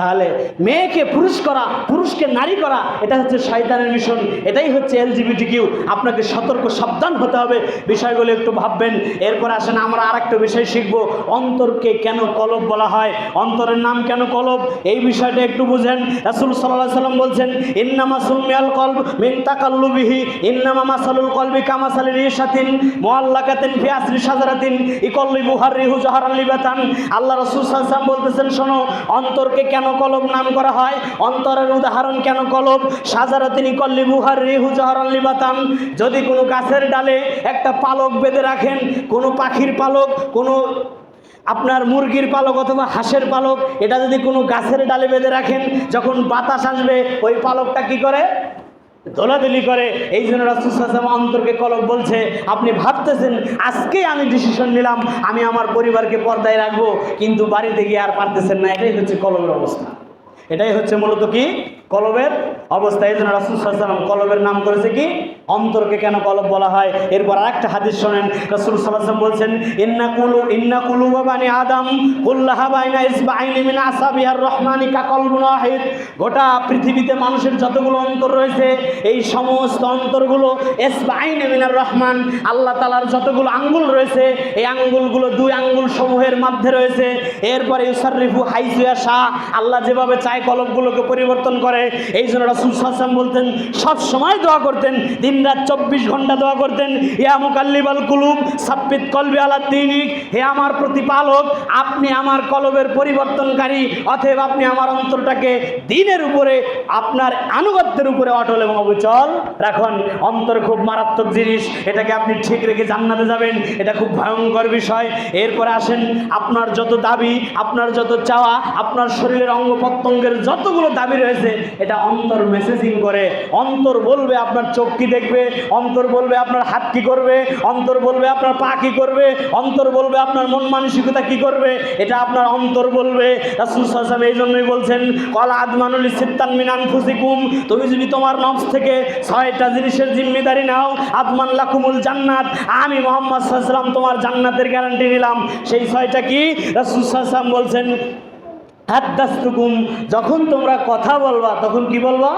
তাহলে মেয়েকে পুরুষ করা, পুরুষকে নারী করা, এটা হচ্ছে শয়তানের মিশন। এটাই হচ্ছে এলজিবিটি কিউ আপনাকে সতর্ক, সাবধান হতে হবে। বিষয়গুলো একটু ভাববেন। এরপর আসেন, আমরা আর একটা বিষয় শিখব। অন্তরকে কেন কলব বলা হয়? অন্তরের নাম কেন কলব? এই বিষয়টা একটু বুঝেন। রাসুল সাল্লাহ সাল্লাম বলছেন, ইন্নামা সুমিয়াল কলব মিন তাকাল্লুবিহি, ইন্নামা মাসালুল কলবি কামাসালি রিসাতিন মোয়াল্লাকাতিন ফি আসরি সাজারাতিন ইকল্লি বুহার রিহু জাহারান লিবাতান। আল্লাহ রাসূল ওয়াসাল্লাম বলতেছেন, শোনো, অন্তরকে কেন কলব নাম করা হয়? অন্তরের উদাহরণ কেন কলব সাজারাতিন কল্লি বুহার রেহু জহরণ লিবাতান। যদি কোনো গাছের ডালে একটা পালক বেঁধে রাখেন, কোনো পাখির পালক, কোনো আপনার মুরগির পালক অথবা হাঁসের পালক, এটা যদি কোনো গাছের ডালে বেঁধে রাখেন, যখন বাতাস আসবে, ওই পালকটা কি করে? দোলাদুলি করে। এই জন্য রাসুসাম অন্তরকে কলক বলছে, আপনি ভাবতেছেন, আজকে আমি ডিসিশন নিলাম, আমি আমার পরিবারকে পর্দায় রাখব, কিন্তু বাড়িতে গিয়ে আর পারতেছেন না। এটাই হচ্ছে কলমের অবস্থা। এটাই হচ্ছে মূলত কি? কলবের অবস্থা। এই জন্য রাসুল সাল্লাম কলবের নাম করেছে কি? অন্তরকে কেন কলব বলা হয়? এরপর আরেকটা হাদিস শোনেন। রাসুল বলছেন, ইন্না কুলু ইন্না কুলু আদম কুল্লাহা বাইনা ইসবাইনি মিন আসাবিহার রহমানি কা কলবুন ওয়াহিদ। গোটা পৃথিবীতে মানুষের যতগুলো অন্তর রয়েছে, এই সমস্ত অন্তরগুলো ইসবাইনি মিনার রহমান, আল্লাহ তালার যতগুলো আঙ্গুল রয়েছে, এই আঙ্গুলগুলো দুই আঙ্গুল সমূহের মধ্যে রয়েছে। এরপরে ইউসারিফু হাইজুয়া শাহ আল্লাহ যেভাবে চায় কলবগুলোকে পরিবর্তন করে এই জন্য রাসুল সাল্লাম বলতেন সব সময় দোয়া করতেন, দিন রাত চব্বিশ ঘণ্টা দোয়া করতেন ইয়া মুকাল্লিবাল কুলুব, সাব্বিত কলবি আলা দিনিক হে আমার প্রতিপালক, আপনি আমার কলবের পরিবর্তনকারী, অতএব আপনি আমার অন্তরটাকে দিনের উপরে, আপনার আনুগত্যের উপরে অটল এবং অবিচল রাখুন। অন্তর খুব মারাত্মক জিনিস, এটাকে আপনি ঠিক রেখে জান্নাতে যাবেন, এটা খুব ভয়ঙ্কর বিষয়। এরপরে আসেন, আপনার যত দাবি, আপনার যত চাওয়া, আপনার শরীরের অঙ্গ প্রত্যঙ্গের যতগুলো দাবি রয়েছে, এটা অন্তর মেসেজিং করে, অন্তর বলবে আপনার চোখ কি দেখবে অন্তর বলবে আপনার হাত কি করবে, অন্তর বলবে আপনার পা কি করবে, অন্তর বলবে আপনার মন মানসিকতা কি করবে, এটা আপনার অন্তর বলবে। রাসুল এই জন্যই বলছেন, কলা আদমানুল সিত্তান মিনান ফুসিকুম তুমি যদি তোমার নফস থেকে ছয়টা জিনিসের জিম্মেদারি নাও, আদমান লাকুমুল জান্নাত, আমি মোহাম্মদ সাল্লাম তোমার জান্নাতের গ্যারান্টি নিলাম। সেই ছয়টা কি? রাসুল বলছেন, হাদ্দাস্তুকুম যখন তোমরা কথা বলবা, তখন কি বলবা?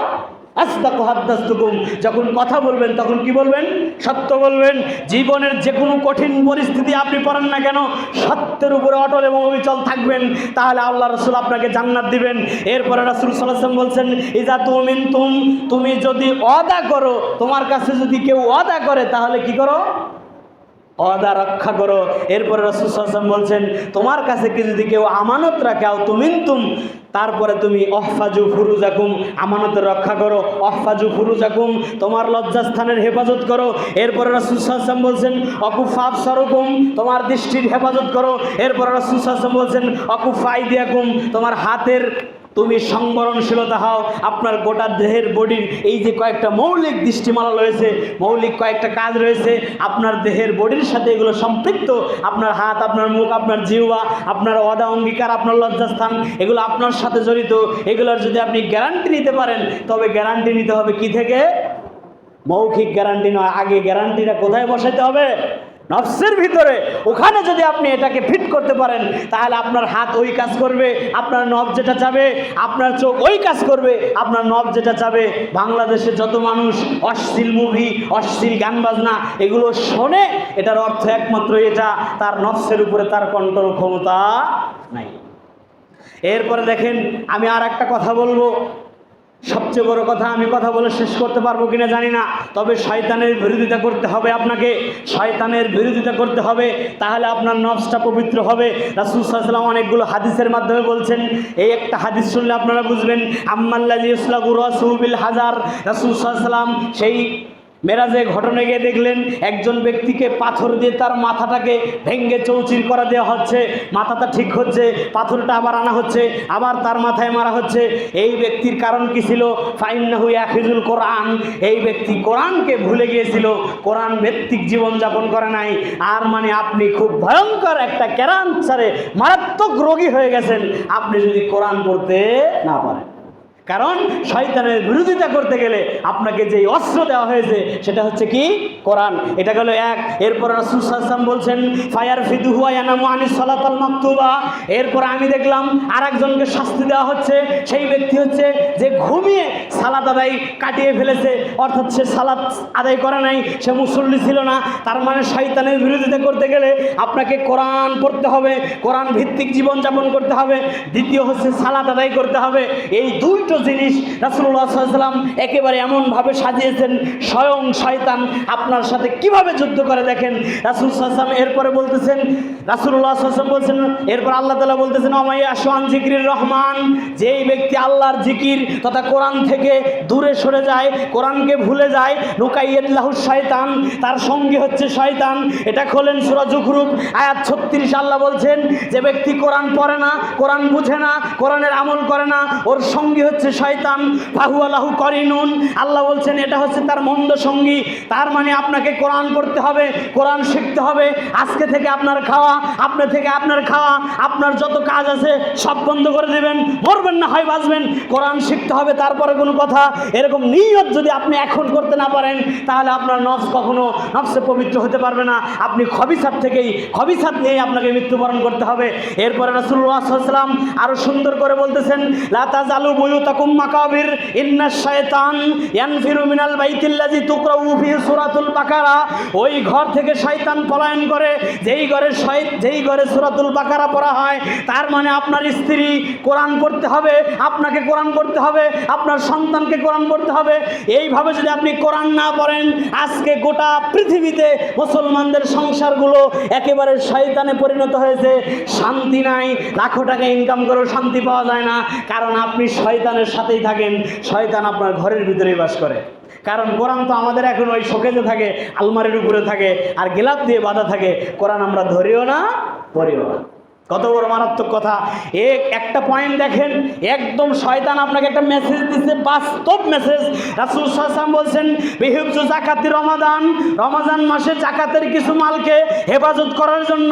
আস্তাকু হাদ্দাস্তুকুম। যখন কথা বলবেন, তখন কি বলবেন? সত্য বলবেন। জীবনের যে কোনো কঠিন পরিস্থিতি আপনি পড়েন না কেন, সত্যের উপরে অটল এবং অবিচল থাকবেন। তাহলে আল্লাহ রসুল আপনাকে জান্নাত দিবেন। এরপরে রসুল সাল্লাম বলছেন ইজা তুমিন তুম তুমি যদি অদা করো, তোমার কাছে যদি কেউ অদা করে, তাহলে কি করো? অদা রক্ষা করো। এরপরে রসুলাম বলছেন, তোমার কাছে কি যদি কেউ আমানত রাখে, আও তুমিন তুম তারপরে তুমি অহফাজু ফুরুজাকুম, আমানতের রক্ষা করো, অহফাজু ফুরুজাকুম, তোমার লজ্জাস্থানের হেফাজত করো। এরপরে রসুলাম বলছেন অকুফাফ সরকুম, তোমার দৃষ্টির হেফাজত করো। এরপরে রসুলাম বলছেন অকুফাই দিয়াকুম তোমার হাতের তুমি সংবরণশীলতা হও, আপনার গোটা দেহের বডির এই যে কয়েকটা মৌলিক দৃষ্টিমালা রয়েছে, মৌলিক কয়েকটা কাজ রয়েছে, আপনার দেহের বডির সাথে এগুলো সম্পৃক্ত, আপনার হাত, আপনার মুখ, আপনার জিহ্বা, আপনার অদা অঙ্গীকার, আপনার লজ্জাস্থান, এগুলো আপনার সাথে জড়িত, এগুলোর যদি আপনি গ্যারান্টি নিতে পারেন, তবে গ্যারান্টি নিতে হবে কি থেকে? মৌখিক গ্যারান্টি নয়, আগে গ্যারান্টিটা কোথায় বসাইতে হবে? নফসের ভিতরে। ওখানে যদি আপনি এটাকে ফিট করতে পারেন, তাহলে আপনার হাত ওই কাজ করবে, আপনার নব যেটা চাবে, আপনার চোখ ওই কাজ করবে, আপনার নব যেটা চাবে। বাংলাদেশে যত মানুষ, অশ্লীল মুভি অশ্লীল গান বাজনা এগুলো শোনে, এটার অর্থ একমাত্র এটা, তার নফসের উপরে তার কন্ট্রোল ক্ষমতা নাই। এরপরে দেখেন, আমি আর একটা কথা বলব। সবচেয়ে বড় কথা, আমি কথা বলে শেষ করতে পারব কিনা জানি না, তবে শয়তানের বিরোধিতা করতে হবে আপনাকে। শয়তানের বিরোধিতা করতে হবে, তাহলে আপনার নফসটা পবিত্র হবে। রাসুল সাল্লাম অনেকগুলো হাদিসের মাধ্যমে বলছেন, এই একটা হাদিস শুনলে আপনারা বুঝবেন আম্মাল্লা ইসলাগুর রসুবিল হাজার। রাসুল সাল্লাম সেই মেরাজে ঘটনা গিয়ে দেখলেন একজন ব্যক্তিকে পাথর দিয়ে তার মাথাটাকে ভেঙ্গে চৌচির করা দেওয়া হচ্ছে, মাথাটা ঠিক হচ্ছে, পাথরটা আবার আনা হচ্ছে, আবার তার মাথায় মারা হচ্ছে। এই ব্যক্তির কারণ কি ছিল? ফাইন্নাহু ইয়াহিজুল কোরআন। এই ব্যক্তি কোরআনকে ভুলে গিয়েছিল, কোরআন ভিত্তিক জীবনযাপন করে নাই। আর মানে আপনি খুব ভয়ঙ্কর একটা ক্যারান্সারে মারাত্মক রোগী হয়ে গেছেন। আপনি যদি কোরআন পড়তে না পারেন। কারণ শয়তানের বিরোধিতা করতে গেলে আপনাকে যেই অস্ত্র দেওয়া হয়েছে, সেটা হচ্ছে কি? কোরআন। এটা গেল এক। এরপর রাসুল বলছেন ফায়ার ফিদুহুয়া ইয়ানামু আনিস সালাতাল মাকতুবা। এরপর আমি দেখলাম আর একজনকে শাস্তি দেওয়া হচ্ছে। সেই ব্যক্তি হচ্ছে যে ঘুমিয়ে সালাদ আদায় কাটিয়ে ফেলেছে। অর্থাৎ সে সালাত আদায় করে নাই, সে মুসল্লি ছিল না। তার মানে শয়তানের বিরোধিতা করতে গেলে আপনাকে কোরআন পড়তে হবে, কোরআন ভিত্তিক জীবনযাপন করতে হবে। দ্বিতীয় হচ্ছে সালাত আদায় করতে হবে। এই দুইটো জিনিস রাসুল্লাহ সাল্লাম একেবারে এমনভাবে সাজিয়েছেন, স্বয়ং শয়তান আপনার সাথে কীভাবে যুদ্ধ করে দেখেন? রাসুল সাল্লাম এরপরে বলতেছেন রাসুল্লাহ সাল্লাম বলছেন, এরপর আল্লাহ তালা বলতেছেন আমাই আসওয়ান জিকির রহমান যেই ব্যক্তি আল্লাহর জিকির তথা কোরআন থেকে দূরে সরে যায়, কোরআনকে ভুলে যায় নুকাইয়াল্লাহু শয়তান, তার সঙ্গী হচ্ছে শয়তান। এটা খোলেন সুরা জুখরুপ আয়াত ছত্রিশ, আল্লাহ বলছেন, যে ব্যক্তি কোরআন পড়ে না, কোরআন বুঝে না, কোরআনের আমল করে না, ওর সঙ্গী হচ্ছে শয়তান ফাহু আল্লাহু করিনুন। আল্লাহ বলছেন, এটা হচ্ছে তার মন্দ সঙ্গী। তার মানে আপনাকে কোরআন পড়তে হবে, কোরআন শিখতে হবে। আজকে থেকে আপনার খাওয়া আপনার থেকে আপনার খাওয়া, আপনার যত কাজ আছে সব বন্ধ করে দেবেন। মরবেন না, হয় বাঁচবেন। কোরআন শিখতে হবে, তারপরে কোনো কথা। এরকম নিয়ত যদি আপনি এখন করতে না পারেন, তাহলে আপনার নফস কখনো নফসে পবিত্র হতে পারবে না। আপনি খবিসাত থেকেই, খবিসাত নিয়ে আপনাকে মৃত্যুবরণ করতে হবে। এরপরে রাসুল্লাহ সাল্লাম আরও সুন্দর করে বলতেছেন লাতা জালু বয়ু তাকুম মাকাবির, ইন্না শয়তান ইয়ানফিরু মিনাল বাইতিল্লাজি তুকরাউ ফি সূরাতুল বাকারা। ওই ঘর থেকে শয়তান পলায়ন করে, যেই ঘরে যেই ঘরে সূরাতুল বাকারা পড়া হয়, তার মানে আপনার স্ত্রী কোরআন পড়তে হবে, আপনাকে কোরআন পড়তে হবে, আপনার সন্তানকে কোরআন পড়তে হবে। এইভাবে যদি আপনি কোরআন না পড়েন, আজকে গোটা পৃথিবীতে মুসলমানদের সংসারগুলো একেবারে শয়তানে পরিণত হয়েছে। শান্তি নাই, লাখো টাকা ইনকাম করেও শান্তি পাওয়া যায় না। কারণ আপনি শয়তানের সাথেই থাকেন, শয়তান আপনার ঘরের ভিতরেই বাস করে। কারণ কোরআন তো আমাদের এখন ওই শোকেজে থাকে, আলমারির উপরে থাকে, আর গেলাপ দিয়ে বাঁধা থাকে। কোরআন আমরা ধরিও না, পড়িও না। কত বড় মারাত্মক কথা। এক, একটা পয়েন্ট দেখেন, একদম শয়তান আপনাকে একটা মেসেজ দিচ্ছে বাস্তব মেসেজ রাসুল সাল্লাম বলছেন বিহিবজু জাকাতি রমাদান, রমাজান মাসে জাকাতের কিছু মালকে হেফাজত করার জন্য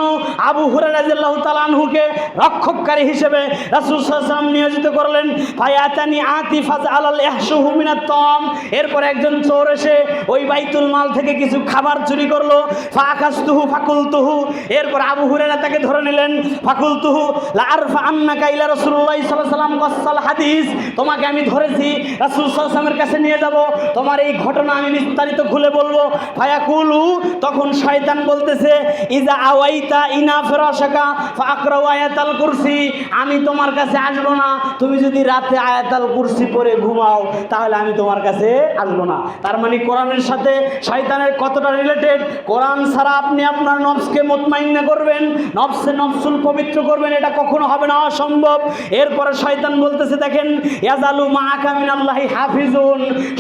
আবু হুরারাজিল্লাহ তালানহুকে রক্ষককারী হিসেবে রাসুল সাল্লাম নিয়োজিত করলেন। ফায়াতানি আতি ফাজ আলাল ইয়াহসুহু মিনাত তম। এরপর একজন চোর এসে ওই বাইতুল মাল থেকে কিছু খাবার চুরি করল। ফা আকাশ তুহু ফাকুল তুহু এরপর আবু হুরারা তাকে ধরে নিলেন। ফাকুলতুহু লাআরফা আন্নাকা ইলা রাসূলুল্লাহ সাল্লাল্লাহু আলাইহি সাল্লাম কসাল হাদিস। তোমাকে আমি ধরেছি, রাসূল সাল্লাল্লাহু কাছে নিয়ে যাব। তোমার এই ঘটনা আমি বিস্তারিত খুলে বলব। ফায়াকুলু, তখন শয়তান বলতেছে, ইজা আওয়াইতা ইনা ফিরাশাকা ফাকরাউ আয়াতাল কুরসি। আমি তোমার কাছে আসব না। তুমি যদি রাতে আয়াতাল কুরসি পড়ে ঘুমাও, তাহলে আমি তোমার কাছে আসব না। তার মানে কোরআনের সাথে শয়তানের কতটা রিলেটেড কোরআন ছাড়া আপনি আপনার নফসকে মোতমাইন্না করবেন। নফসে নফসুল পবিত্র করবেন, এটা কখনো হবে না, অসম্ভব। এরপরে শয়তান বলতেছে, দেখেন, ইয়াজালু মা আকামিন আল্লাহি হাফিজুন।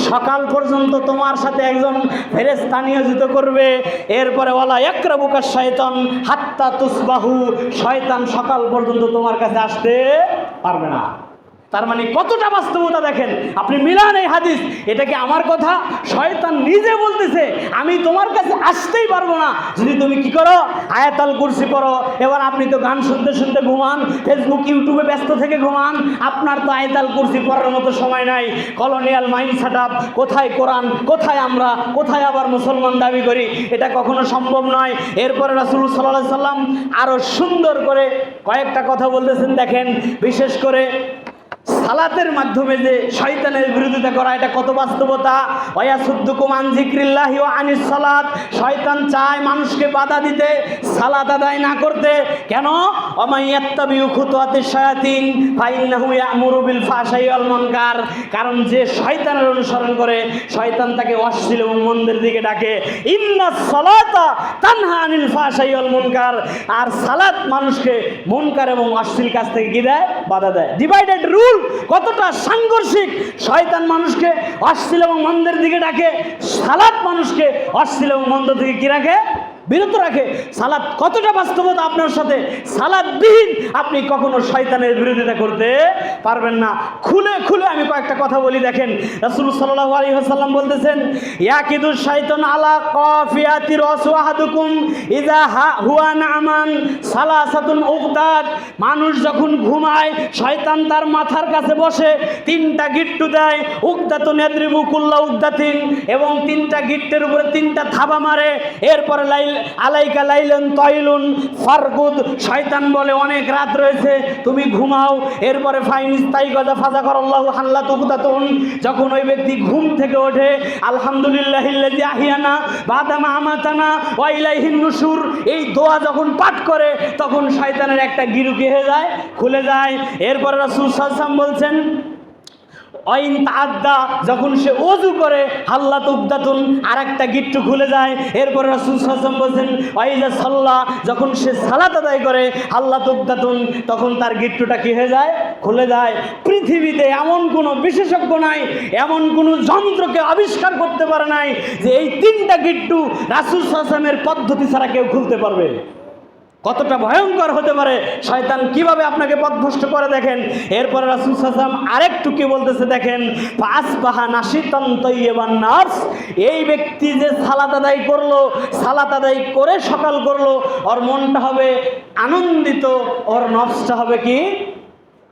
সকাল পর্যন্ত তোমার সাথে একজন ফেরেস্তা নিয়োজিত করবে। এরপরে, ওয়ালা একরাবুকা শয়তান হাত্তা তুসবাহু। শয়তান সকাল পর্যন্ত তোমার কাছে আসতে পারবে না। তার মানে কতটা বাস্তবতা দেখেন? আপনি মিলান এই হাদিস, এটা কি আমার কথা? শয়তান নিজে বলতেছে, আমি তোমার কাছে আসতেই পারব না। যদি তুমি কি করো? আয়াতাল কুরসি পড়ো। এবার আপনি তো গান শুনতে শুনতে ঘুমান ফেসবুক ইউটিউবে ব্যস্ত থেকে ঘুমান। আপনার তো আয়াতাল কুরসি পড়ার মতো সময় নাই। কলোনিয়াল মাইন্ড সেট আপ কোথায় কোরআন, কোথায় আমরা, কোথায় আবার মুসলমান দাবি করি? এটা কখনো সম্ভব নয়। এরপরে রাসুল সাল্লাহ সাল্লাম আরও সুন্দর করে কয়েকটা কথা বলতেছেন, দেখেন। বিশেষ করে সালাতের মাধ্যমে যে শয়তানের বিরোধিতা করা, এটা কত বাস্তবতা? ওয়াসুদ্দুকুম আন জিক্রিল্লাহি ওয়া আনিস সালাত। শয়তান চায় মানুষকে বাধা দিতে, সালাত আদায় না করতে। কেন? মুনকার। কারণ যে শয়তানের অনুসরণ করে, শয়তান তাকে অশ্লীল এবং মন্দের দিকে ডাকে। ইন্নাস সালাতা তানহা আনিল ফাহশাই ওয়াল মুনকার। আর সালাত মানুষকে মুনকার এবং অশ্লীল কাজ থেকে কি দেয়? বাধা দেয়। ডিভাইডেড রুল কতটা সাংঘর্ষিক। শয়তান মানুষকে অশ্লীল এবং মন্দের দিকে ডাকে সালাদ মানুষকে অশ্লীল এবং মন্দ দিকে কি রাখে? বিরত রাখে। সালাদ কতটা বাস্তবতা আপনার সাথে? সালাদবিহীন আপনি কখনো শয়তানের বিরোধিতা করতে পারবেন না। খুলে খুলে আমি কয়েকটা কথা বলি, দেখেন। রাসূল সাল্লাল্লাহু আলাইহি ওয়াসাল্লাম বলতেছেন, ইয়াকিদু শাইতান আলা কাফিয়াতি রাসওয়াহাদুকুম ইযা হা- হুয়া নামান সালাসাতুন উকদাত মানুষ যখন ঘুমায়, শয়তান তার মাথার কাছে বসে, তিনটা গিট্টু দেয় উকদাতুন ইয়াদরিবু কুল্লা উকদাতিন এবং তিনটা গিট্টের উপরে তিনটা থাবা মারে। এরপরে লাইল আলাইকা লাইলন তৈলুন ফারগুদ, শয়তান বলে অনেক রাত রয়েছে, তুমি ঘুমাও। এরপরে ফাইনিস, তাই গজা ফাজা করল্লাহ হাল্লা তুকুদাতুন যখন ওই ব্যক্তি ঘুম থেকে ওঠে আলহামদুলিল্লাহ আহিয়ানা, বাদামা আমাতানা, ওয়াইলাইহিন নুসুর, এই দোয়া যখন পাঠ করে, তখন শয়তানের একটা গিরু কি হয়ে যায়, খুলে যায়। এরপরে রাসূল সাল্লাম বলছেন অইন তাদ্দা যখন সে অজু করে, হাল্লা তুবদাতুন আর একটা গিট্টু খুলে যায়। এরপরে রাসুল সাসম বলছেন, ওয়াইজা সাল্লাহ যখন সে সালাত আদায় করে, হাল্লা তুবদাতুন, তখন তার গিট্টুটা কি হয়ে যায়? খুলে যায়। পৃথিবীতে এমন কোনো বিশেষজ্ঞ নাই, এমন কোনো যন্ত্রকে আবিষ্কার করতে পারে নাই, যে এই তিনটা গিট্টু রাসুল সাসমের পদ্ধতি ছাড়া কেউ খুলতে পারবে। কতটা ভয়ঙ্কর হতে পারে? শয়তান কীভাবে আপনাকে পথভ্রষ্ট করে দেখেন? এরপরে রাসুল সাসাম আরেকটু কি বলতেছে দেখেন? আসবাহা নাসিতন তৈবান নার্স এই ব্যক্তি যে সালাত আদায় করল, সালাত আদায় করে সকাল করল, ওর মনটা হবে আনন্দিত, ওর নফসটা হবে কি?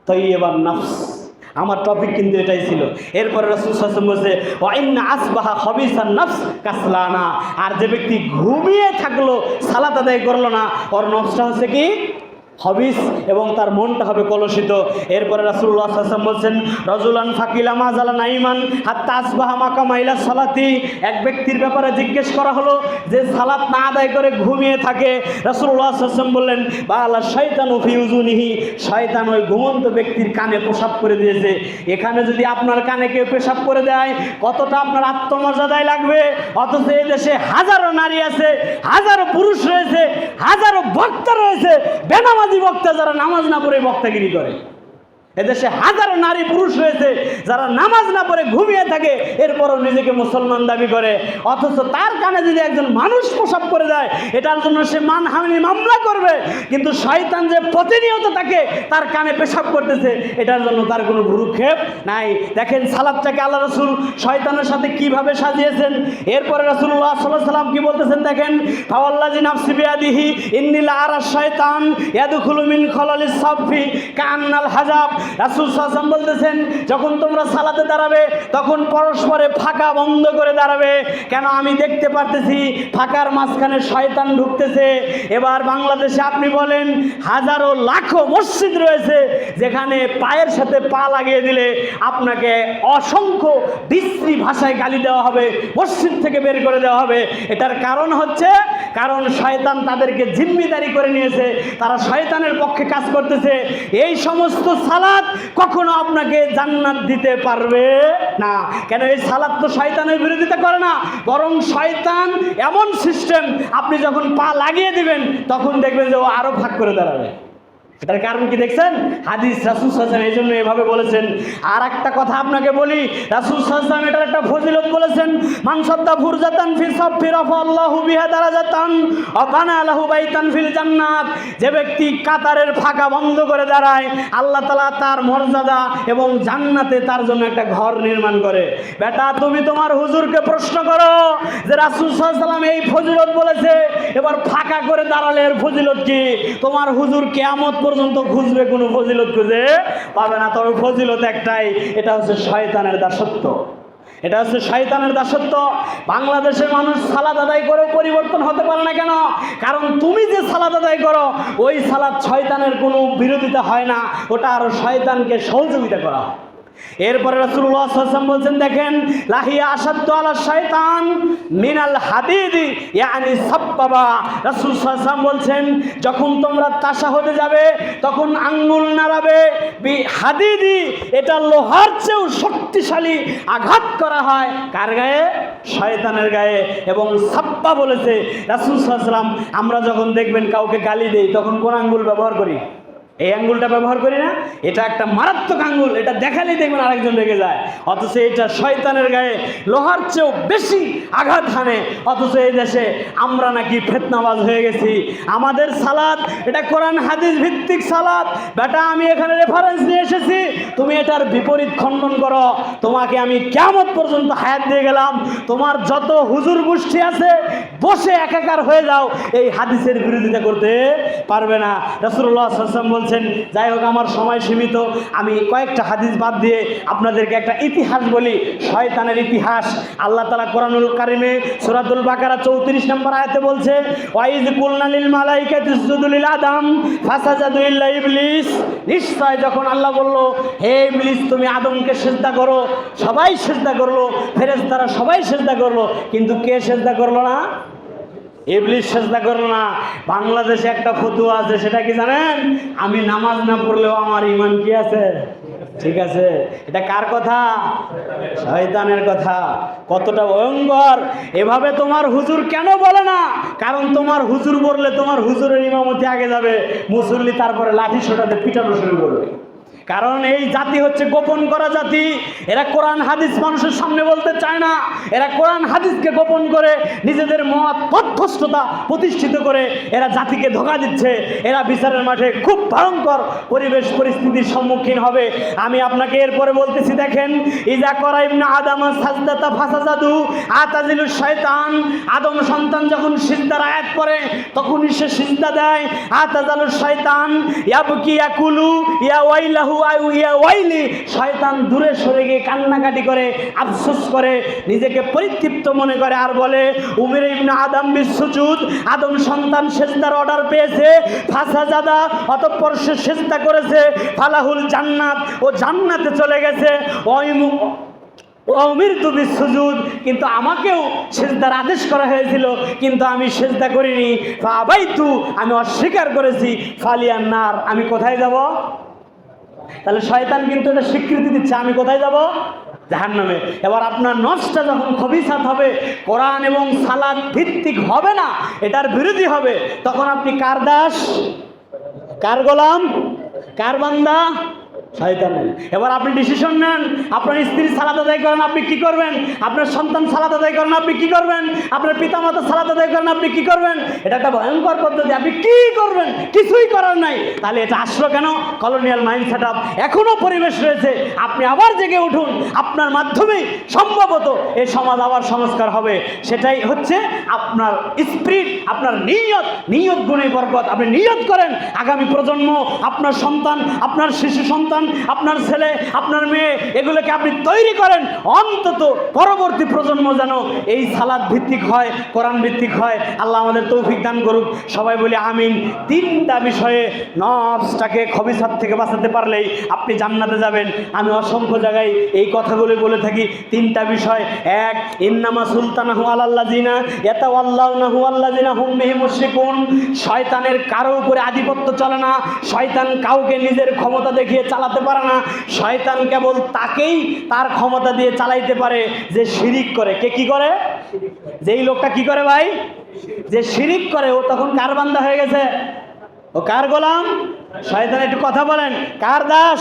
তৈবান নাফস। আমার টপিক কিন্তু এটাই ছিল। এরপরে রসুল শাসন বলছে, ওয়াইন্না আসবাহা হবিসান নফস কাসলানা। আর যে ব্যক্তি ঘুমিয়ে থাকল, সালাত আদায় করল না, ওর নফসটা হচ্ছে কি? হবিস এবং তার মনটা হবে কলসিত এরপরে রাসুল্লাহ হাসান বলছেন, রজুলান ফাকিলা মাজালা নাইমান হাত্তা আসবাহা মাকা মাইলা সালাতি। এক ব্যক্তির ব্যাপারে জিজ্ঞেস করা হলো, যে সালাত না আদায় করে ঘুমিয়ে থাকে। রাসুল্লাহ হাসান বললেন বা আল্লাহ শয়তান ও ফিউজুনিহি শয়তান ওই ঘুমন্ত ব্যক্তির কানে প্রসাব করে দিয়েছে। এখানে যদি আপনার কানে কেউ পেশাব করে দেয়, কতটা আপনার আত্মমর্যাদায় লাগবে? অথচ এই দেশে হাজারো নারী আছে, হাজারো পুরুষ রয়েছে, হাজারো বক্তা রয়েছে বেনামাজি বক্তা যারা নামাজ না পড়ে বক্তাগিরি করে। এদেশে হাজারো নারী পুরুষ রয়েছে, যারা নামাজ না পড়ে ঘুমিয়ে থাকে, এরপরও নিজেকে মুসলমান দাবি করে। অথচ তার কানে যদি একজন মানুষ প্রসাব করে দেয়, এটার জন্য সে মানহানি মামলা করবে। কিন্তু শয়তান যে প্রতিনিয়ত তাকে তার কানে পেশাব করতেছে, এটার জন্য তার কোনো ভুরুক্ষেপ নাই। দেখেন সালাদটাকে আল্লাহ রসুল শয়তানের সাথে কীভাবে সাজিয়েছেন? এরপরে রসুল্লাহ সাল্লাহ সাল্লাম কি বলতেছেন দেখেন? ফাওয়াল্লাজি নাফসি বিয়াদিহি আরা শয়তান ইয়াদুখুলু মিন খলালিস সাফি কান্নাল হাজাব। রাসূল সাল্লাল্লাহু বলতেছেন, যখন তোমরা সালাতে দাঁড়াবে, তখন পরস্পরে ফাঁকা বন্ধ করে দাঁড়াবে। কেন আমি দেখতে পারতেছি, ফাঁকার মাঝখানে শয়তান ঢুকতেছে। এবার বাংলাদেশে আপনি বলেন, হাজারো লাখো মসজিদ রয়েছে, যেখানে পায়ের সাথে পা লাগিয়ে দিলে আপনাকে অসংখ্য বিশ্রী ভাষায় গালি দেওয়া হবে, মসজিদ থেকে বের করে দেওয়া হবে। এটার কারণ হচ্ছে, কারণ শয়তান তাদেরকে জিম্মিদারি করে নিয়েছে, তারা শয়তানের পক্ষে কাজ করতেছে। এই সমস্ত সালাদ কখনো আপনাকে জান্নাত দিতে পারবে না। কেন এই সালাত তো শয়তানের বিরোধিতা করে না? বরং শয়তান এমন সিস্টেম আপনি যখন পা লাগিয়ে দিবেন, তখন দেখবেন যে ও আরও ভাগ করে দাঁড়াবে। এটার কারণ কি দেখছেন? হাদিস রাসুল সাল্লাম এই জন্য এভাবে বলেছেন। আর একটা কথা আপনাকে বলি, রাসুল সাল্লাম এটার একটা ফজিলত বলেছেন মানসদ্দা ফুরজাতান ফি সাফি রাফাল্লাহু বিহা দারাজাতান ওয়া বানা লাহু বাইতান ফিল জান্নাত। যে ব্যক্তি কাতারের ফাঁকা বন্ধ করে দাঁড়ায়, আল্লাহ তাআলা তার মর্যাদা এবং জান্নাতে তার জন্য একটা ঘর নির্মাণ করে। বেটা, তুমি তোমার হুজুরকে প্রশ্ন করো যে রাসুল সাল্লাম এই ফজিলত বলেছে, এবার ফাঁকা করে দাঁড়ালে এর ফজিলত কি? তোমার হুজুর কেয়ামত পর্যন্ত খুঁজবে, কোনো ফজিলত খুঁজে পাবে না। তবে ফজিলত একটাই, এটা হচ্ছে শয়তানের দাসত্ব। এটা হচ্ছে শয়তানের দাসত্ব। বাংলাদেশের মানুষ সালাদ আদায় করেও পরিবর্তন হতে পারে না কেন? কারণ তুমি যে সালাদ আদায় করো, ওই সালাদ শয়তানের কোনো বিরোধিতা হয় না। ওটা আরও শয়তানকে সহযোগিতা করা হয়। এরপরে আলাইহি বলছেন, দেখেন, লাহিয়া আসাদ্দু আলা শয়তান মিনাল হাদিদি, ইয়ানি সাব্বাবা। রাসূল সাল্লাল্লাহু বলছেন, যখন তোমরা তাশা হতে যাবে, তখন আঙ্গুল নাড়াবে, বি হাদিদি, এটা লোহার চেয়েও শক্তিশালী আঘাত করা হয়। কার গায়ে? শয়তানের গায়ে। এবং সাব্বা বলেছে, রাসূল সাল্লাল্লাহু আমরা যখন দেখবেন কাউকে গালি দেই, তখন কোন আঙ্গুল ব্যবহার করি? এই আঙ্গুলটা ব্যবহার করি না, এটা একটা মারাত্মক আঙ্গুল, এটা দেখালেই দেখবেন আরেকজন রেগে যায়। অথচ এটা শয়তানের গায়ে লোহার চেয়েও বেশি আঘাত হানে। অথচ এই দেশে আমরা নাকি ফেতনাবাজ হয়ে গেছি। আমাদের সালাদ এটা কোরআন হাদিস ভিত্তিক সালাদ বেটা, আমি এখানে রেফারেন্স নিয়ে এসেছি। তুমি এটার বিপরীত খণ্ডন করো। তোমাকে আমি কেমন পর্যন্ত হায়াত দিয়ে গেলাম। তোমার যত হুজুর গোষ্ঠী আছে, বসে একাকার হয়ে যাও। এই হাদিসের বিরোধিতা করতে পারবে না। রসুল্লাহ সাল্লাম বলছেন, যাই হোক, আমার সময় সীমিত। আমি কয়েকটা হাদিস বাদ দিয়ে আপনাদেরকে একটা ইতিহাস বলি। শয়তানের ইতিহাস। আল্লাহ তালা কোরআনুল কারিমে সুরাতুল বাকারা চৌত্রিশ নম্বর আয়াতে বলছে, ওয়াইজ কুলনালিল মালাইকা ফাসাজাদু ইল্লা ইবলিস। নিশ্চয় যখন আল্লাহ বলল, হে ইবলিস, তুমি আদমকে সেজদা করো। সবাই সেজদা করল, ফেরেশতারা সবাই সেজদা করল, কিন্তু কে সেজদা করল না? ইবলিশ সেজদা করল না। বাংলাদেশে একটা ফতুয়া আছে, সেটা কি জানেন? আমি নামাজ না পড়লেও আমার ইমান কি আছে? ঠিক আছে। এটা কার কথা? শয়তানের কথা। কতটা ভয়ঙ্কর। এভাবে তোমার হুজুর কেন বলে না? কারণ তোমার হুজুর বললে তোমার হুজুরের ইমামতি আগে যাবে। মুসল্লি তারপরে লাঠি সোটাতে পিটানো শুরু করবে। কারণ এই জাতি হচ্ছে গোপন করা জাতি। এরা কোরআন, হাদিস মানুষের সামনে বলতে চায় না। এরা কোরআন, হাদিসকে গোপন করে নিজেদের মত পথভ্রষ্টতা প্রতিষ্ঠিত করে এরা জাতিকে ধোকা দিচ্ছে। এরা বিচারের মাঠে খুব ভয়ঙ্কর পরিবেশ পরিস্থিতির সম্মুখীন হবে। আমি আপনাকে এরপরে বলতেছি, দেখেন, ইজা করাইব না আদাম সাজদাতা ফাসা জাদু আতাজিলু শয়তান। আদম সন্তান যখন সিজদার আয়াত পড়ে, তখনই সে সিজদা দেয়। আতাজালু শয়তান ইয়াবকি ইয়াকুলু ইয়া ওয়াইলাহু ইয়া ওয়াইলি, শয়তান দূরে সরে গিয়ে কান্নাকাটি করে, আফসোস করে, নিজেকে পরিতৃপ্ত মনে করে আর বলে, উমের ইবনে আদম বিশ্বচুদ আদম সন্তান সেজদার অর্ডার পেয়েছে ফাসা জাদা অতঃপর সে সেজদা করেছে, ফালাহুল জান্নাত, ও জান্নাতে চলে গেছে, ওই মু- অমির তুমি সুজুদ কিন্তু আমাকেও সেজদার আদেশ করা হয়েছিল, কিন্তু আমি সেজদা করিনি আবাই তু আমি অস্বীকার করেছি, ফালিয়ান নার, আমি কোথায় যাব? তাহলে শয়তান কিন্তু এটা স্বীকৃতি দিচ্ছে, আমি কোথায় যাব? জাহান নামে এবার আপনার নষ্টটা যখন খবিসাত হবে, কোরআন এবং সালাদ ভিত্তিক হবে না, এটার বিরোধী হবে, তখন আপনি কার দাস? কার গোলাম? কার বান্দা? শয়তানের এবার আপনি ডিসিশন নেন, আপনার স্ত্রী সালাদ আদায় করেন, আপনি কি করবেন? আপনার সন্তান সালাদ আদায় করেন, আপনি কি করবেন? আপনার পিতামাতা সালাদ আদায় করেন, আপনি কি করবেন? এটা একটা ভয়ঙ্কর পদ্ধতি। আপনি কি করবেন? কিছুই করার নাই। তাহলে এটা আসলো কেন? কলোনিয়াল মাইন্ড সেট আপ এখনও পরিবেশ রয়েছে। আপনি আবার জেগে উঠুন। আপনার মাধ্যমেই সম্ভবত এই সমাজ আবার সংস্কার হবে। সেটাই হচ্ছে আপনার স্পিরিট, আপনার নিয়ত। নিয়ত গুণে বরকত। আপনি নিয়ত করেন, আগামী প্রজন্ম, আপনার সন্তান, আপনার শিশু সন্তান আপনার ছেলে, আপনার মেয়ে, এগুলোকে আপনি তৈরি করেন। অন্তত পরবর্তী প্রজন্ম যেন এই সালাদ ভিত্তিক হয়, কোরআন ভিত্তিক হয়। আল্লাহ আমাদের তৌফিক দান করুক। সবাই বলি আমিন। তিনটা বিষয়ে নফসটাকে খবিসাত থেকে বাঁচাতে পারলেই আপনি জান্নাতে যাবেন। আমি অসংখ্য জায়গায় এই কথাগুলো বলে থাকি। তিনটা বিষয়। এক, ইন্নামা সুলতানাহু আল্লাহ জিনা এতা আল্লাহ নাহু আল্লাহ জিনা হুম বিহি মুশরিকুন। শয়তানের কারও উপরে আধিপত্য চলে না। শয়তান কাউকে নিজের ক্ষমতা দেখিয়ে চালাতে পারে না, শয়তান কেবল তাকেই তার ক্ষমতা দিয়ে চালাইতে পারে যে শিরিক করে। কে কি করে? যেই লোকটা কি করে ভাই? যে শিরিক করে, ও তখন কার বান্দা হয়ে গেছে? ও কার গোলাম? শয়তান, একটু কথা বলেন। কার দাস?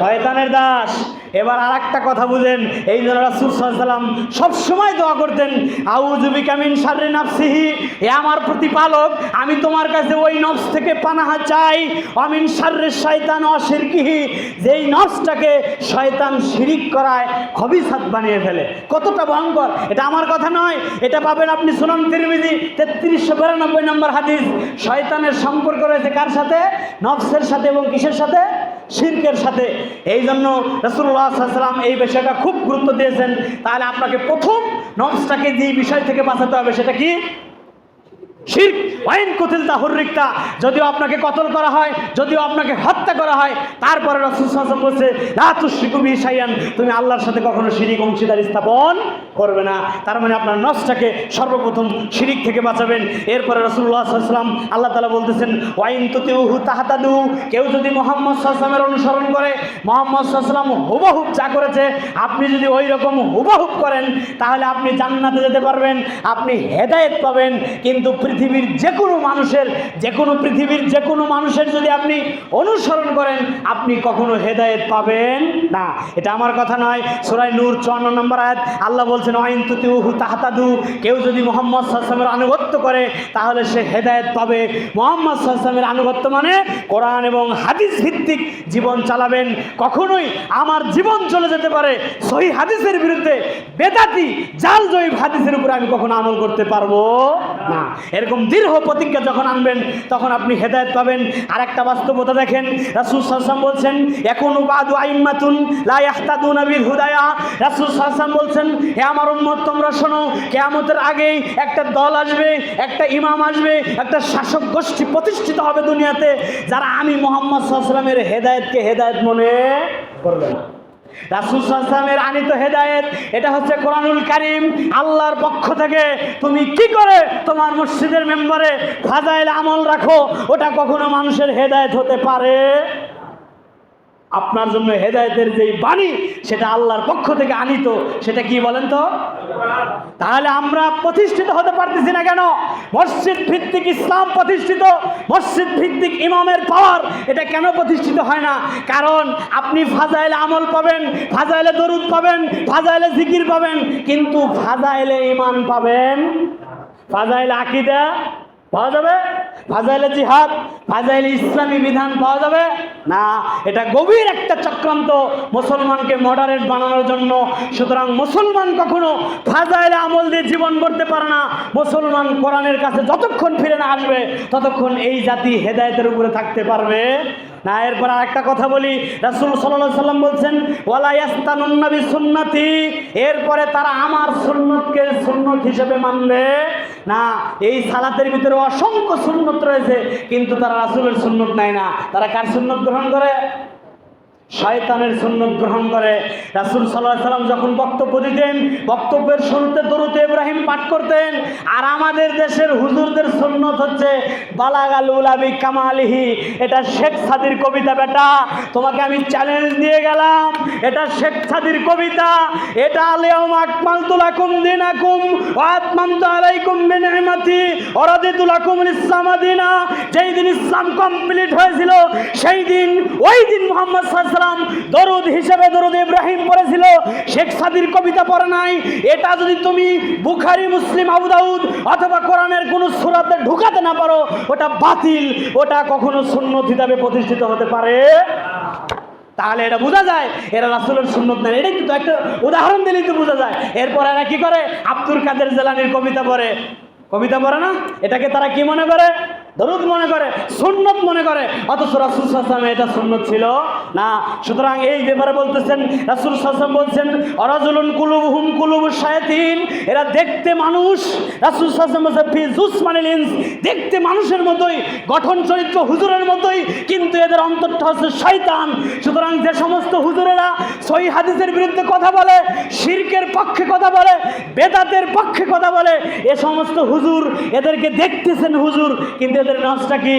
শয়তানের দাস। এবার আর একটা কথা বুঝেন। এই জন্য রাসুলসাল্লাম সবসময় দোয়া করতেন আউজুবি কামিন সারে নাফসিহি এ আমার প্রতিপালক, আমি তোমার কাছে ওই নফস থেকে পানাহা চাই অমিন সার্রে শয়তান অশিরকিহি যেই নফসটাকে শয়তান শিরিক করায় খবিসাত বানিয়ে ফেলে। কতটা ভয়ঙ্কর। এটা আমার কথা নয়। এটা পাবেন আপনি সুনাম তিরমিজি তেত্রিশশো বিরানব্বই নম্বর হাদিস। শয়তানের সম্পর্ক রয়েছে কার সাথে? নফসের সাথে এবং কিসের সাথে? শিল্পের সাথে। এই জন্য রসুল্লাহ এই বিষয়টা খুব গুরুত্ব দিয়েছেন। তাহলে আপনাকে প্রথম নফসটাকে যে বিষয় থেকে বাঁচাতে হবে সেটা কি? শির্ক, ওয়াইন কুতিলতা হুররিকতা যদিও আপনাকে কতল করা হয়, যদিও আপনাকে হত্যা করা হয়, তারপরে রসুল সাল্লাম বলছে তুশরিকু বিহি শাইয়ান তুমি আল্লাহর সাথে কখনো শিরিক অংশীদার স্থাপন করবে না। তার মানে আপনার নফসটাকে সর্বপ্রথম শিরিক থেকে বাঁচাবেন। এরপরে রসুল্লাহ সাল্লাম আল্লাহ তালা বলতেছেন, ওয়াইন তুতিউহু তাহাতাদু কেউ যদি মোহাম্মদ সাল্লামের অনুসরণ করে, মোহাম্মদ সাল্লাম হুবহুব যা করেছে, আপনি যদি ওই রকম হুবহুব করেন, তাহলে আপনি জান্নাতে যেতে পারবেন, আপনি হেদায়েত পাবেন। কিন্তু পৃথিবীর যে কোনো মানুষের যে কোনো পৃথিবীর যে কোনো মানুষের যদি আপনি অনুসরণ করেন, আপনি কখনো হেদায়েত পাবেন না। এটা আমার কথা নয়। সোরাই নূর চুয়ান্ন নম্বর আয়াত, আল্লাহ বলছেন অয়ন তুতিউহু তাহাতাদু। কেউ যদি মোহাম্মদ সাল্লামের আনুগত্য করে, তাহলে সে হেদায়েত পাবে। মোহাম্মদ সাল্লামের আনুগত্য মানে কোরআন এবং হাদিস ভিত্তিক জীবন চালাবেন। কখনোই আমার জীবন চলে যেতে পারে সহি হাদিসের বিরুদ্ধে বেদাতি, জাল জয়ীব হাদিসের উপরে আমি কখনো আমল করতে পারব না। এরকম দীর্ঘ প্রতিজ্ঞা যখন আনবেন, তখন আপনি হেদায়েত পাবেন। আর একটা বাস্তবতা দেখেন, রাসুল সাল্লাম বলছেন এখন বাদু আইম্মাতুন লা ইয়াহতাদুনা বিল হুদায়া। রাসূল সাল্লাল্লাহু বলছেন, হে আমার উম্মত, তোমরা শোনো, কিয়ামতের আগেই একটা দল আসবে, একটা ইমাম আসবে, একটা শাসক গোষ্ঠী প্রতিষ্ঠিত হবে দুনিয়াতে, যারা আমি মোহাম্মদ সাল্লামের হেদায়তকে হেদায়েত মনে করবে না। রাসুল সাল্লামের আনিত হেদায়েত, এটা হচ্ছে কোরআনুল কারিম। আল্লাহর পক্ষ থেকে তুমি কি করে তোমার মসজিদের মেম্বারে ফাজাইল আমল রাখো, ওটা কখনো মানুষের হেদায়েত হতে পারে? আপনার জন্য হেদায়েতের যেই বাণী, সেটা আল্লাহর পক্ষ থেকে আনিত, সেটা কি বলেন তো? তাহলে আমরা প্রতিষ্ঠিত হতে পারতেছি না কেন? মসজিদ ভিত্তিক ইসলাম প্রতিষ্ঠিত, মসজিদ ভিত্তিক ইমামের পাওয়ার এটা কেন প্রতিষ্ঠিত হয় না? কারণ আপনি ফাজাইলে আমল পাবেন, ফাজাইলে দরুদ পাবেন, ফাজাইলে জিকির পাবেন, কিন্তু ফাজাইলে ইমান পাবেন? ফাজাইলে আকিদা পাওয়া যাবে? ফাজাইলে জিহাদ, ফাজাইলে ইসলামী বিধান পাওয়া যাবে? না, এটা গভীর একটা চক্রান্ত মুসলমানকে মডারেট বানানোর জন্য। সুতরাং মুসলমান কখনো ফাজাইলে আমল দিয়ে জীবন করতে পারে না। মুসলমান কোরআনের কাছে যতক্ষণ ফিরে না আসবে, ততক্ষণ এই জাতি হেদায়েতের উপরে থাকতে পারবে না। এরপর আর একটা কথা বলি, রাসুল সাল্লাহ সাল্লাম বলছেন, ওয়ালা ইয়াস্তানুন্নবী সুন্নতি এরপরে তারা আমার সুন্নতকে সুন্নত হিসেবে মানবে। না, এই সালাতের ভিতরে অসংখ্য সুন্নত রয়েছে, কিন্তু তারা রাসুলের সুন্নত নেয় না। তারা কার সুন্নত গ্রহণ করে? শয়তানের সুন্নত গ্রহণ করে। রাসুল সাল্লাহ সাল্লাম যখন বক্তব্য দিতেন, বক্তব্যের শুরুতে দরুতে ইব্রাহিম পাঠ করতেন। আর আমাদের দেশের হুজুরদের সুন্নত হচ্ছে, বালাগাল উলাবি কামালিহি, এটা শেখ সাদির কবিতা বেটা, তোমাকে আমি চ্যালেঞ্জ দিয়ে গেলাম, এটা শেখ সাদির কবিতা, এটা আলিয়াম আকমাল তুলাকুম দিন দিনাকুম ওয়াতমাম আলাইকুম বিনিমাতি ওরাদিতুলাকুম ইসলাম দিনা যেই দিন ইসলাম কমপ্লিট হয়েছিল, সেই দিন, ওই দিন মোহাম্মদ সাল্লাম দরুদ হিসেবে দরুদ ইব্রাহিম পড়েছিল। শেখ সাদির কবিতা পড়ে নাই। এটা যদি তুমি বুখারি, মুসলিম, আবু দাউদ অথবা কোরআনের কোনো সুরাতে ঢুকাতে না পারো, ওটা বাতিল। ওটা কখনো সুন্নত হিসাবে প্রতিষ্ঠিত হতে পারে। তাহলে এটা বোঝা যায়, এরা রাসুলের সুন্নত নেই। এটা কিন্তু একটা উদাহরণ দিলেই তো বোঝা যায়। এরপর এরা কি করে? আব্দুল কাদের জেলানির কবিতা পড়ে। কবিতা পড়ে না? এটাকে তারা কি মনে করে? দরুদ মনে করে, সুন্নত মনে করে। অথচ রাসুল সাল্লামে এটা সুন্নত ছিল না, সুতরাং এই ব্যাপারে বলতেছেন, রাসুল সাল্লাম বলছেন, অরাজুলুন কুলুব হুম কুলুব শায়াতিন এরা দেখতে মানুষ, রাসুল বলছে ফি জুসমানিল ইনস দেখতে মানুষের মতোই, গঠন চরিত্র হুজুরের মতোই, কিন্তু এদের অন্তরটা হচ্ছে শয়তান সুতরাং যে সমস্ত হুজুরেরা সহি হাদিসের বিরুদ্ধে কথা বলে, শিরকের পক্ষে কথা বলে, বেদাতের পক্ষে কথা বলে, এ সমস্ত হুজুর এদেরকে দেখতেছেন হুজুর, কিন্তু এদের নাচটা কি।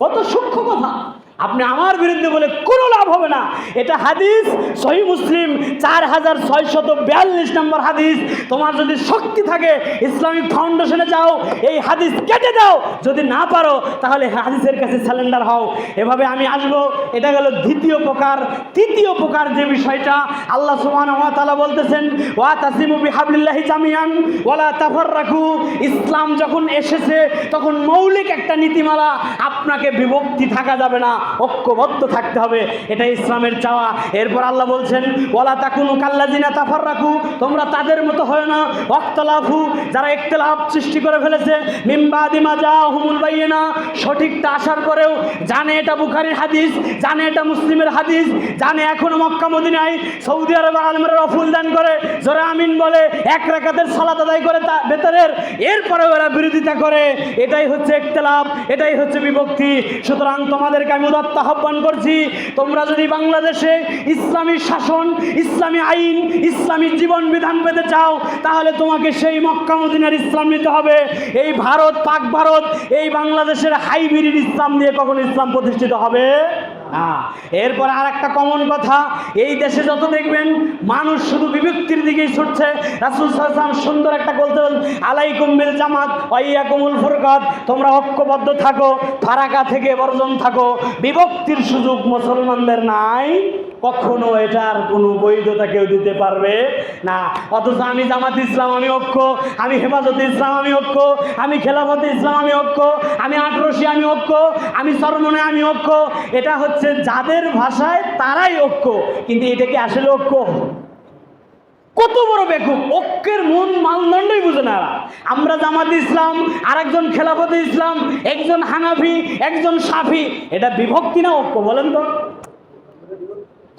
কত সূক্ষ্ম কথা। আপনি আমার বিরুদ্ধে বলে কোনো লাভ হবে না। এটা হাদিস, সহি মুসলিম, চার হাজার ছয়শত বিয়াল্লিশ নম্বর হাদিস। তোমার যদি শক্তি থাকে, ইসলামিক ফাউন্ডেশনে যাও, এই হাদিস কেটে দাও। যদি না পারো, তাহলে হাদিসের কাছে স্যালেন্ডার হও। এভাবে আমি আসব। এটা গেল দ্বিতীয় প্রকার, তৃতীয় প্রকার যে বিষয়টা আল্লাহ সুবহান ওয়া তাআলা বলতেছেন, ওয়া তাসিমু বিহাবলিল্লাহি জামিয়ান ওয়ালা তাফাররাকু। ইসলাম যখন এসেছে, তখন মৌলিক একটা নীতিমালা, আপনাকে বিভক্তি থাকা যাবে না। ঐক্যবদ্ধ থাকতে হবে, এটা ইসলামের চাওয়া। এরপর আল্লাহ বলছেন ওলা তাকুনু কাল্লাজিনা তাফাররাকু তোমরা তাদের মতো হয় না। অক্তলাফু যারা ইখতিলাফ সৃষ্টি করে ফেলেছে মিম্বাদিমা যা হুমুল বাইনা। সঠিকটা আসার পরেও জানে এটা বুখারির হাদিস, জানে এটা মুসলিমের হাদিস, জানে এখনও মক্কা মদিনায় সৌদি আরব আলমের রফুল দান করে, জোরে আমিন বলে, এক রেখাতের সালাত আদায় করে তা বেতরের। এরপরেও এরা বিরোধিতা করে। এটাই হচ্ছে ইখতিলাফ, এটাই হচ্ছে বিভক্তি। সুতরাং তোমাদেরকে আমি উদাত্ত আহ্বান করছি, তোমরা যদি বাংলাদেশে ইসলামী শাসন, ইসলামী আইন, ইসলামী জীবন বিধান পেতে চাও, তাহলে তোমাকে সেই মক্কা মদিনার ইসলাম নিতে হবে। এই ভারত, পাক ভারত, এই বাংলাদেশের হাইব্রিড ইসলাম দিয়ে কখনো ইসলাম প্রতিষ্ঠিত হবে? হ্যাঁ এরপরে আর একটা কমন কথা, এই দেশে যত দেখবেন মানুষ শুধু বিভক্তির দিকেই ছুটছে। রাসুল সাল্লাম সুন্দর একটা বলতে বল আলাইকুম বিল জামাত অয়া কুমুল ফুরকাত। তোমরা ঐক্যবদ্ধ থাকো, ফারাকা থেকে বর্জন থাকো। বিভক্তির সুযোগ মুসলমানদের নাই। কখনো এটার কোনো বৈধতা কেউ দিতে পারবে না। অথচ আমি জামাত ইসলাম, আমি ঐক্য, আমি হেফাজতে ইসলাম, আমি ঐক্য, আমি খেলাফতে ইসলাম, আমি ঐক্য, আমি আটরশি আমি ঐক্য, আমি সরমনে, আমি ঐক্য। এটা হচ্ছে যাদের ভাষায় তারাই ঐক্য, কিন্তু এটা কি আসলে ঐক্য? কত বড় বেকুব, ঐক্যের মূল মানদণ্ডই বুঝে না আমরা জামাত ইসলাম, আরেকজন খেলাফতে ইসলাম, একজন হানাফি, একজন সাফি, এটা বিভক্তি না ঐক্য বলেন তো?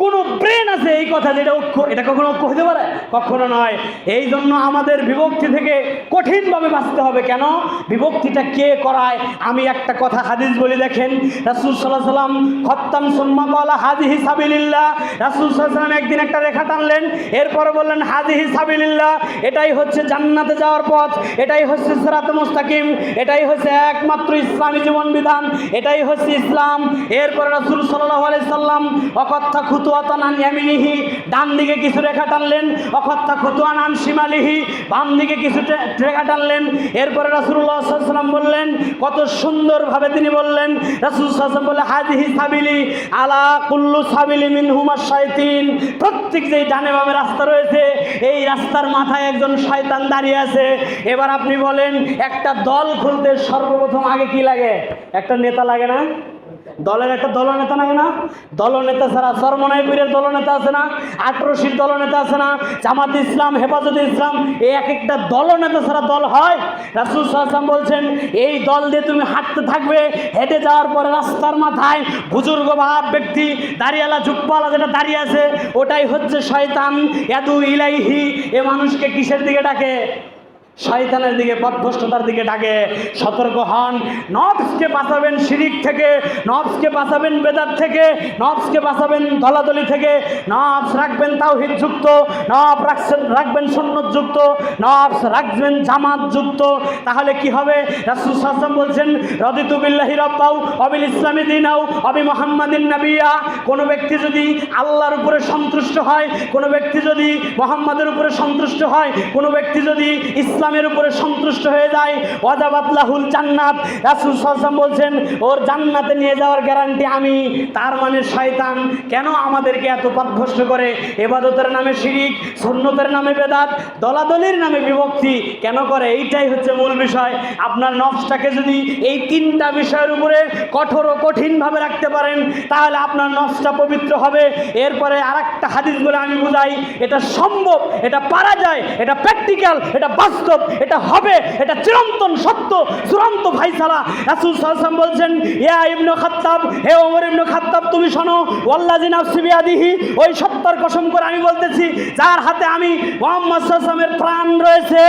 কোন ব্রেন আছে এই কথা যেটা ঐক্য এটা কখনো ঐক্য হতে পারে? কখনো নয়। এই জন্য আমাদের বিভক্তি থেকে কঠিনভাবে বাঁচতে হবে। কেন? বিভক্তিটা কে করায়? আমি একটা কথা হাদিস বলি, দেখেন, রাসুল সাল্লাহ সাল্লাম, খত্তাম সুম্মা কলা হাজি হিসাবিল্লাহ রাসুল সাল্লাম একদিন একটা রেখা টানলেন, এরপরে বললেন হাজি হিসাবিল্লাহ এটাই হচ্ছে জান্নাতে যাওয়ার পথ, এটাই হচ্ছে সেরাতে মুস্তাকিম, এটাই হচ্ছে একমাত্র ইসলামী জীবন বিধান এটাই হচ্ছে ইসলাম। এরপরে রাসুল সাল্লাহ আলাই সাল্লাম, অকথ্যা খুতুয়াতান আন ডান দিকে কিছু রেখা টানলেন অকথ্যা খুতুয়ান আন শিমালিহি বাম দিকে কিছু রেখা টানলেন। এরপরে রাসুল্লাহ বললেন, কত সুন্দরভাবে তিনি বললেন রাসুল সাল্লাম বলে হাজিহি সাবিলি আলা কুল্লু সাবিলি মিন হুমার শয়তিন। প্রত্যেক যেই ডানে বামে রাস্তা রয়েছে, এই রাস্তার মাথায় একজন শয়তান দাঁড়িয়ে আছে। এবার আপনি বলেন, একটা দল খুলতে সর্বপ্রথম আগে কি লাগে? একটা নেতা লাগে না? দলের একটা দলনেতা লাগে না। দলনেতা ছাড়া সরমনাইপুরের দলনেতা আছে না আটরশির দলনেতা আছে না, জামাত ইসলাম, হেফাজত ইসলাম, এই এক একটা দলনেতা ছাড়া দল হয়। রাসুল সাল্লাম বলছেন, এই দল দিয়ে তুমি হাঁটতে থাকবে, হেঁটে যাওয়ার পরে রাস্তার মাথায় বুজুর্গ ভাব ব্যক্তি, দাঁড়িয়ালা ঝুকপালা যেটা দাঁড়িয়ে আছে, ওটাই হচ্ছে শয়তান। এদু ইলাইহি, এ মানুষকে কিসের দিকে ডাকে? শয়তানের দিকে, পথভ্রষ্টতার দিকে ডাকে। সতর্ক হন। নবসকে বাঁচাবেন শিরিক থেকে, নবসকে বাঁচাবেন বেদার থেকে, নবসকে বাঁচাবেন দলাদলি থেকে। নবস রাখবেন তাওহিদ যুক্ত নব রাখছেন রাখবেন যুক্ত, নবস রাখবেন জামাত যুক্ত। তাহলে কি হবে? রাসুল সাল্লাম বলছেন, রদিতু বিল্লাহি রব্বাউ, অবিল ইসলামী দিনাও অবি মোহাম্মদিন নাবিয়া। কোনো ব্যক্তি যদি আল্লাহর উপরে সন্তুষ্ট হয়, কোনো ব্যক্তি যদি মোহাম্মদের উপরে সন্তুষ্ট হয়, কোনো ব্যক্তি যদি ইসলামের উপরে সন্তুষ্ট হয়ে যায়। ওয়াজাবাতলাহুল জান্নাত। রাসুল সাল্লাম বলছেন, ওর জান্নাতে নিয়ে যাওয়ার গ্যারান্টি আমি, তার মানে শয়তান। কেন আমাদেরকে এত পথভ্রষ্ট করে? এবাদতের নামে শিরিক, সুন্নতের নামে বেদাত, দলাদলির নামে বিভক্তি কেন করে? এইটাই হচ্ছে মূল বিষয়। আপনার নফসটাকে যদি এই তিনটা বিষয়ের উপরে কঠোর ও কঠিনভাবে রাখতে পারেন, তাহলে আপনার নফসটা পবিত্র হবে। এরপরে আর একটা হাদিস বলে আমি বুঝাই। এটা সম্ভব, এটা পারা যায়, এটা প্র্যাকটিক্যাল এটা বাস্তব। এটা হবে, এটা চিরন্তন সত্য, চূড়ান্ত ভাইসালা রাসুল সাল্লাম বলছেন ইবনু খাত্তাব, হে ওমর ইবনু খাত্তাব, তুমি শোনো ওই কসম করে আমি বলতেছি, যার হাতে আমি মোহাম্মদ প্রাণ রয়েছে,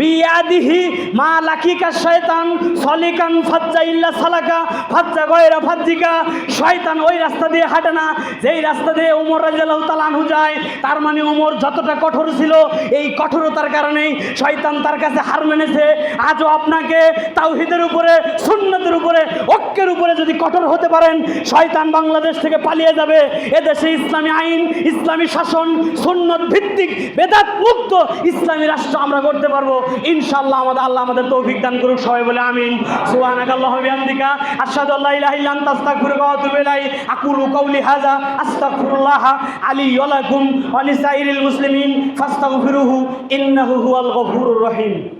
বিয়াদিহি মা লাকিকা শয়তান, সলিকান ফাজ্জা ইল্লা সালাকা, ফাজ্জা গয়রা ফাজ্জিকা, শয়তান ওই রাস্তা দিয়ে হাঁটে না, যেই রাস্তা দিয়ে উমর রাজিয়াল্লাহু তাআলা যায়, তার মানে উমর যতটা কঠোর ছিল, এই কঠোরতার কারণেই শয়তান তার কাছে হার মেনেছে, আজও আপনাকে তাওহিদের উপরে, সুন্নতের উপরে, ঐক্যের উপরে যদি কঠোর হতে পারেন, শয়তান বাংলাদেশ থেকে পালিয়ে যাবে। এদেশে ইসলামী আইন, ইসলামী শাসন, সুন্নত ভিত্তিক, বেদাত মুক্ত ইসলামী রাষ্ট্র আমরা করতে পারব। ইনশাআল্লাহ আমাদের আল্লাহ আমাদের তৌফিক দান করুক, সবাই বলে আমিন। সুবহানাকাল্লাহু বিহামদিকা, আশহাদু আল্লা ইলাহা ইল্লা আনতা, আস্তাগফিরুকা ওয়া আতুবু ইলাইক। আকুলু কাওলি হাযা, আস্তাগফিরুল্লাহ আলী ওয়া লাকুম, ওয়া লিসাইরিল মুসলিমিন, ফাস্তাগফিরুহু, ইন্নাহু হুয়াল গফুরুর রহিম